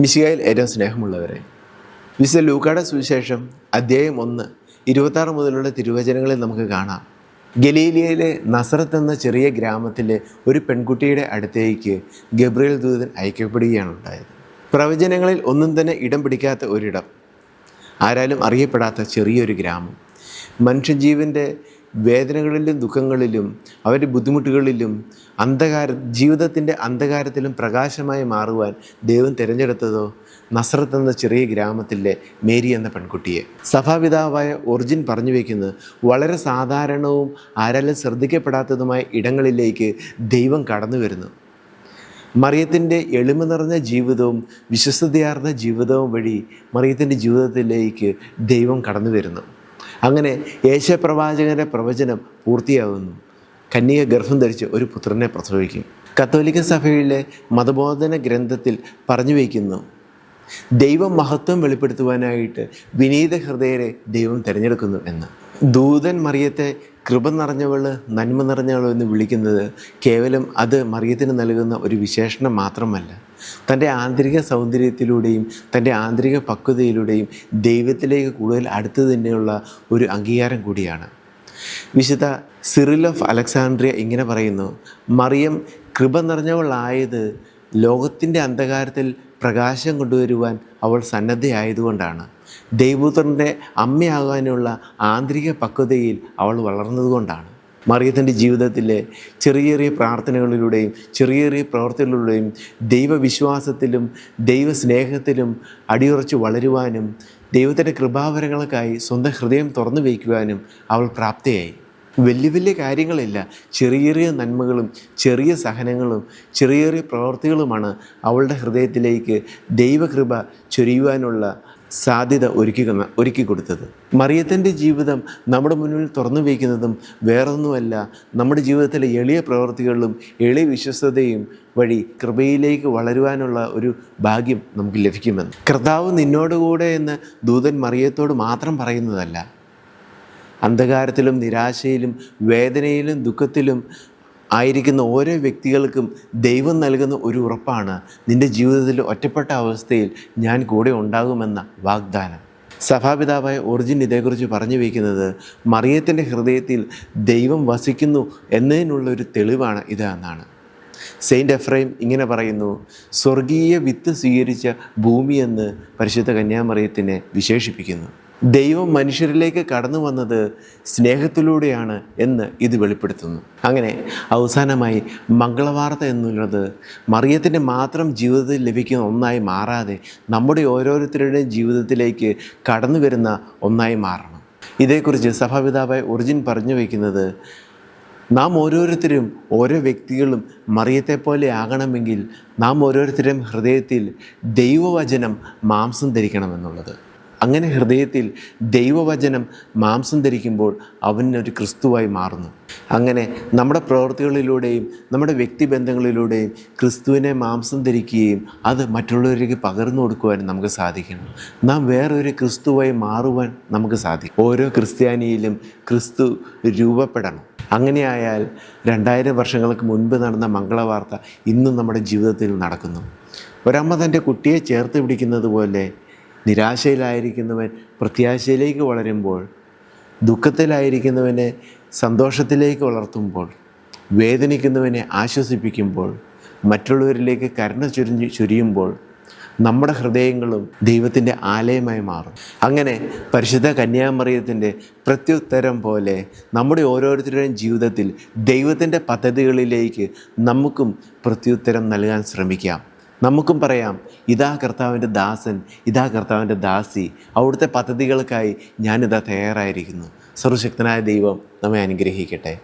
മിശികായിൽ ഏറ്റവും സ്നേഹമുള്ളവരെ. വിശുദ്ധ ലൂക്കാട സുവിശേഷം അദ്ധ്യായം ഒന്ന് ഇരുപത്താറ് മുതലുള്ള തിരുവചനങ്ങളിൽ നമുക്ക് കാണാം. ഗലീലിയയിലെ നസറത്ത് എന്ന ചെറിയ ഗ്രാമത്തിലെ ഒരു പെൺകുട്ടിയുടെ അടുത്തേക്ക് ഗബ്രിയേൽ ദൂതൻ അയക്കപ്പെടുകയാണ് ഉണ്ടായത്. പ്രവചനങ്ങളിൽ ഒന്നും തന്നെ ഇടം പിടിക്കാത്ത ഒരിടം. ആരാലും അറിയപ്പെടാത്ത ചെറിയൊരു ഗ്രാമം. മനുഷ്യജീവന്റെ വേദനകളിലും ദുഃഖങ്ങളിലും അവരുടെ ബുദ്ധിമുട്ടുകളിലും അന്ധകാര ജീവിതത്തിന്റെ അന്ധകാരത്തിലും പ്രകാശമായി മാറുവാൻ ദൈവം തിരഞ്ഞെടുത്തതോ? നസ്രത്ത് എന്ന ചെറിയ ഗ്രാമത്തിലെ മേരി എന്ന പെൺകുട്ടിയെ. സഭാപിതാവായ ഒറിജിൻ പറഞ്ഞു വയ്ക്കുന്നത് വളരെ സാധാരണവും ആരാലും ശ്രദ്ധിക്കപ്പെടാത്തതുമായ ഇടങ്ങളിലേക്ക് ദൈവം കടന്നു വരുന്നു. മറിയത്തിന്റെ എളിമ നിറഞ്ഞ ജീവിതവും വിശ്വസ്തയാർന്ന ജീവിതവും വഴി മറിയത്തിന്റെ ജീവിതത്തിലേക്ക് ദൈവം കടന്നു വരുന്നു. അങ്ങനെ യേശപ്രവാചകന്റെ പ്രവചനം പൂർത്തിയാകുന്നു. കന്യക ഗർഭം ധരിച്ച് ഒരു പുത്രനെ പ്രസവിക്കും. കത്തോലിക്ക സഭയിലെ മതബോധന ഗ്രന്ഥത്തിൽ പറഞ്ഞു വയ്ക്കുന്നു ദൈവം മഹത്വം വെളിപ്പെടുത്തുവാനായിട്ട് വിനീത ഹൃദയരെ ദൈവം തിരഞ്ഞെടുക്കുന്നു എന്ന്. ദൂതൻ മറിയത്തെ കൃപ നിറഞ്ഞവൾ നന്മ നിറഞ്ഞവൾ എന്ന് വിളിക്കുന്നത് കേവലം അത് മറിയത്തിന് നൽകുന്ന ഒരു വിശേഷണം മാത്രമല്ല. തന്റെ ആന്തരിക സൗന്ദര്യത്തിലൂടെയും തന്റെ ആന്തരിക പക്വതയിലൂടെയും ദൈവത്തിലേക്ക് കൂടുതൽ അടുത്തു തന്നെയുള്ള ഒരു അംഗീകാരം കൂടിയാണ്. വിശുദ്ധ സിറിൽ ഓഫ് അലക്സാണ്ട്രിയ ഇങ്ങനെ പറയുന്നു മറിയം കൃപ നിറഞ്ഞവളായത് ലോകത്തിന്റെ അന്ധകാരത്തിൽ പ്രകാശം കൊണ്ടുവരുവാൻ അവൾ സന്നദ്ധയായതുകൊണ്ടാണ്. ദൈവപുത്രന്റെ അമ്മയാകാനുള്ള ആന്തരിക പക്വതയിൽ അവൾ വളർന്നതുകൊണ്ടാണ്. മറിയത്തിന്റെ ജീവിതത്തിലെ ചെറിയ ചെറിയ പ്രാർത്ഥനകളിലൂടെയും ചെറിയ ചെറിയ പ്രവർത്തനങ്ങളിലൂടെയും ദൈവവിശ്വാസത്തിലും ദൈവസ്നേഹത്തിലും അടിയുറച്ച് വളരുവാനും ദൈവത്തിന്റെ കൃപാവരങ്ങൾക്കായി സ്വന്തം ഹൃദയം തുറന്നു വയ്ക്കുവാനും അവൾ പ്രാപ്തയായി. വലിയ വലിയ കാര്യങ്ങളില്ല. ചെറിയ ചെറിയ നന്മകളും ചെറിയ സഹനങ്ങളും ചെറിയ ചെറിയ പ്രവർത്തികളുമാണ് അവളുടെ ഹൃദയത്തിലേക്ക് ദൈവകൃപ ചൊരിയുവാനുള്ള സാധ്യത ഒരുക്കി ഒരുക്കി കൊടുത്തത്. മറിയത്തിന്റെ ജീവിതം നമ്മുടെ മുന്നിൽ തുറന്നു വയ്ക്കുന്നതും വേറൊന്നുമല്ല നമ്മുടെ ജീവിതത്തിലെ എളിയ പ്രവൃത്തികളിലും എളിയ വിശ്വസ്തതയും വഴി കൃപയിലേക്ക് വളരുവാനുള്ള ഒരു ഭാഗ്യം നമുക്ക് ലഭിക്കുമെന്ന്. കർത്താവ് നിന്നോടുകൂടെ എന്ന് ദൂതൻ മറിയത്തോട് മാത്രം പറയുന്നതല്ല. അന്ധകാരത്തിലും നിരാശയിലും വേദനയിലും ദുഃഖത്തിലും ആയിരിക്കുന്ന ഓരോ വ്യക്തികൾക്കും ദൈവം നൽകുന്ന ഒരു ഉറപ്പാണ്. നിന്റെ ജീവിതത്തിൽ ഒറ്റപ്പെട്ട അവസ്ഥയിൽ ഞാൻ കൂടെ ഉണ്ടാകുമെന്ന വാഗ്ദാനം. സഭാപിതാവായ ഒറിജിൻ ഇതേക്കുറിച്ച് പറഞ്ഞു വയ്ക്കുന്നത് മറിയത്തിന്റെ ഹൃദയത്തിൽ ദൈവം വസിക്കുന്നു എന്നതിനുള്ള ഒരു തെളിവാണ് ഇത് എന്നാണ്. സെയിന്റ് എഫ്രൈം ഇങ്ങനെ പറയുന്നു സ്വർഗീയ വിത്ത് സ്വീകരിച്ച ഭൂമിയെന്ന് പരിശുദ്ധ കന്യാമറിയത്തിനെ വിശേഷിപ്പിക്കുന്നു. ദൈവം മനുഷ്യരിലേക്ക് കടന്നു വന്നത് സ്നേഹത്തിലൂടെയാണ് എന്ന് ഇത് വെളിപ്പെടുത്തുന്നു. അങ്ങനെ അവസാനമായി മംഗളവാർത്ത എന്നുള്ളത് മറിയത്തിന്റെ മാത്രം ജീവിതത്തിൽ ലഭിക്കുന്ന ഒന്നായി മാറാതെ നമ്മുടെ ഓരോരുത്തരുടെയും ജീവിതത്തിലേക്ക് കടന്നു വരുന്ന ഒന്നായി മാറണം. ഇതേക്കുറിച്ച് സഭാപിതാവായ ഒറിജിൻ പറഞ്ഞു വയ്ക്കുന്നത് നാം ഓരോരുത്തരും ഓരോ വ്യക്തികളും മറിയത്തെ പോലെ ആകണമെങ്കിൽ നാം ഓരോരുത്തരും ഹൃദയത്തിൽ ദൈവവചനം മാംസം ധരിക്കണമെന്നുള്ളത്. അങ്ങനെ ഹൃദയത്തിൽ ദൈവവചനം മാംസം ധരിക്കുമ്പോൾ അവനൊരു ക്രിസ്തുവായി മാറുന്നു. അങ്ങനെ നമ്മുടെ പ്രവൃത്തികളിലൂടെയും നമ്മുടെ വ്യക്തിബന്ധങ്ങളിലൂടെയും ക്രിസ്തുവിനെ മാംസം ധരിക്കുകയും അത് മറ്റുള്ളവരിലേക്ക് പകർന്നു കൊടുക്കുവാനും നമുക്ക് സാധിക്കണം നാം വേറൊരു ക്രിസ്തുവായി മാറുവാൻ നമുക്ക് സാധിക്കും. ഓരോ ക്രിസ്ത്യാനിയിലും ക്രിസ്തു രൂപപ്പെടണം. അങ്ങനെയായാൽ രണ്ടായിരം വർഷങ്ങൾക്ക് മുൻപ് നടന്ന മംഗളവാർത്ത ഇന്നും നമ്മുടെ ജീവിതത്തിൽ നടക്കുന്നു. ഒരമ്മ തന്റെ കുട്ടിയെ ചേർത്ത് പിടിക്കുന്നത് പോലെ നിരാശയിലായിരിക്കുന്നവൻ പ്രത്യാശയിലേക്ക് വളരുമ്പോൾ ദുഃഖത്തിലായിരിക്കുന്നവനെ സന്തോഷത്തിലേക്ക് വളർത്തുമ്പോൾ വേദനിക്കുന്നവനെ ആശ്വസിപ്പിക്കുമ്പോൾ മറ്റുള്ളവരിലേക്ക് കരുണ ചുരിഞ്ഞ് ചുരിയുമ്പോൾ നമ്മുടെ ഹൃദയങ്ങളും ദൈവത്തിന്റെ ആലയമായി മാറും. അങ്ങനെ പരിശുദ്ധ കന്യാമറിയത്തിന്റെ പ്രത്യുത്തരം പോലെ നമ്മുടെ ഓരോരുത്തരുടെയും ജീവിതത്തിൽ ദൈവത്തിന്റെ പദ്ധതികളിലേക്ക് നമുക്കും പ്രത്യുത്തരം നൽകാൻ ശ്രമിക്കാം. നമുക്കും പറയാം ഇതാ കർത്താവിന്റെ ദാസൻ ഇതാ കർത്താവിന്റെ ദാസി. അവിടുത്തെ പദ്ധതികൾക്കായി ഞാനിതാ തയ്യാറായിരിക്കുന്നു. സർവശക്തനായ ദൈവം നമ്മെ അനുഗ്രഹിക്കട്ടെ.